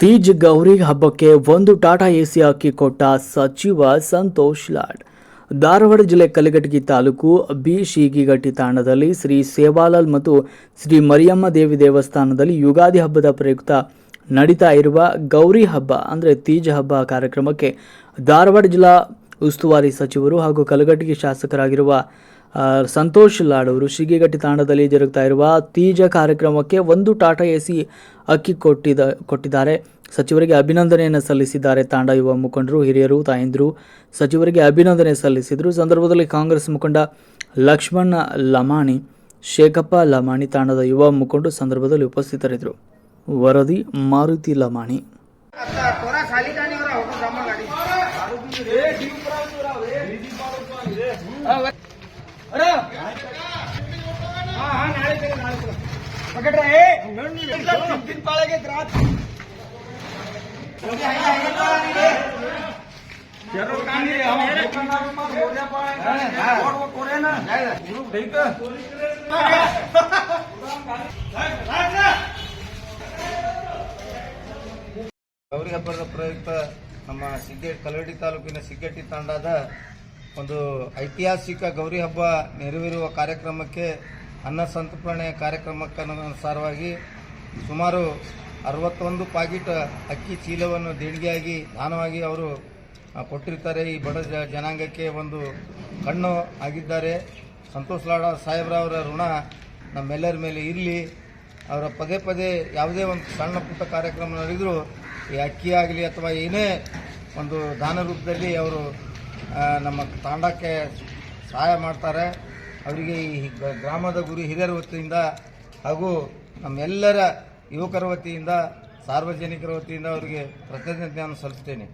ತೀಜ್ ಗೌರಿ ಹಬ್ಬಕ್ಕೆ ಒಂದು ಟಾಟಾ ಎಸಿ ಅಕ್ಕಿ ಕೊಟ್ಟ ಸಚಿವ ಸಂತೋಷ್ ಲಾಡ್. ಧಾರವಾಡ ಜಿಲ್ಲೆ ಕಲಘಟಗಿ ತಾಲೂಕು ಬಿ ಶೀಗಿಗಟ್ಟಿ ತಾಣದಲ್ಲಿ ಶ್ರೀ ಸೇವಾಲಾಲ್ ಮತ್ತು ಶ್ರೀ ಮರಿಯಮ್ಮ ದೇವಿ ದೇವಸ್ಥಾನದಲ್ಲಿ ಯುಗಾದಿ ಹಬ್ಬದ ಪ್ರಯುಕ್ತ ನಡೀತಾ ಇರುವ ಗೌರಿ ಹಬ್ಬ, ಅಂದರೆ ತೀಜ್ ಹಬ್ಬ ಕಾರ್ಯಕ್ರಮಕ್ಕೆ ಧಾರವಾಡ ಜಿಲ್ಲಾ ಉಸ್ತುವಾರಿ ಸಚಿವರು ಹಾಗೂ ಕಲಘಟಗಿ ಶಾಸಕರಾಗಿರುವ ಸಂತೋಷ್ ಲಾಡ್ ಅವರು ಶಿಗಿಗಟ್ಟಿ ತಾಂಡದಲ್ಲಿ ಜರುಗ್ತಾ ಇರುವ ತೀಜ ಕಾರ್ಯಕ್ರಮಕ್ಕೆ ಒಂದು ಟಾಟಾ ಎಸಿ ಅಕ್ಕಿ ಕೊಟ್ಟಿದ, ಕೊಟ್ಟಿದ್ದಾರೆ. ಸಚಿವರಿಗೆ ಅಭಿನಂದನೆಯನ್ನು ಸಲ್ಲಿಸಿದ್ದಾರೆ ತಾಂಡ ಯುವ ಮುಖಂಡರು, ಹಿರಿಯರು, ತಾಯಂದಿರು. ಸಚಿವರಿಗೆ ಅಭಿನಂದನೆ ಸಲ್ಲಿಸಿದರು. ಸಂದರ್ಭದಲ್ಲಿ ಕಾಂಗ್ರೆಸ್ ಮುಖಂಡ ಲಕ್ಷ್ಮಣ್ ಲಮಾಣಿ, ಶೇಖಪ್ಪ ಲಮಾಣಿ ತಾಂಡದ ಯುವ ಮುಖಂಡರು ಸಂದರ್ಭದಲ್ಲಿ ಉಪಸ್ಥಿತರಿದ್ದರು. ವರದಿ, ಮಾರುತಿ ಲಮಾಣಿ. ಗೌರಿ ಹಬ್ಬದ ಪ್ರಯುಕ್ತ ನಮ್ಮ ಸಿಗ್ಗೆ, ಕಲ್ಲಡಿ ತಾಲೂಕಿನ ಸಿಗ್ಗಟ್ಟಿ ತಂಡದ ಒಂದು ಐತಿಹಾಸಿಕ ಗೌರಿ ಹಬ್ಬ ನೆರವೇರುವ ಕಾರ್ಯಕ್ರಮಕ್ಕೆ ಅನ್ನ ಸಂತರ್ಪಣೆ ಕಾರ್ಯಕ್ರಮಕ್ಕನುಸಾರವಾಗಿ ಸುಮಾರು ಅರವತ್ತೊಂದು ಪಾಕಿಟ್ ಅಕ್ಕಿ ಚೀಲವನ್ನು ದೇಣಿಗೆಯಾಗಿ, ದಾನವಾಗಿ ಅವರು ಕೊಟ್ಟಿರ್ತಾರೆ. ಈ ಬಡ ಜನಾಂಗಕ್ಕೆ ಒಂದು ಕಣ್ಣು ಆಗಿದ್ದಾರೆ. ಸಂತೋಷ್ ಲಾಡ ಸಾಹೇಬ್ರವರ ಋಣ ನಮ್ಮೆಲ್ಲರ ಮೇಲೆ ಇರಲಿ. ಅವರ ಪದೇ ಪದೇ ಯಾವುದೇ ಒಂದು ಸಣ್ಣ ಪುಟ್ಟ ಕಾರ್ಯಕ್ರಮ ನಡೆದರೂ ಈ ಅಕ್ಕಿ ಆಗಲಿ ಅಥವಾ ಏನೇ ಒಂದು ದಾನ ರೂಪದಲ್ಲಿ ಅವರು ನಮ್ಮ ತಾಂಡಕ್ಕೆ ಸಹಾಯ ಮಾಡ್ತಾರೆ. ಅವರಿಗೆ ಈ ಗ್ರಾಮದ ಗುರು ಹಿರಿಯರ ವತಿಯಿಂದ ಹಾಗೂ ನಮ್ಮೆಲ್ಲರ ಯುವಕರ ವತಿಯಿಂದ, ಸಾರ್ವಜನಿಕರ ವತಿಯಿಂದ ಅವರಿಗೆ ಕೃತಜ್ಞತೆಯನ್ನು ಸಲ್ಲಿಸ್ತೇನೆ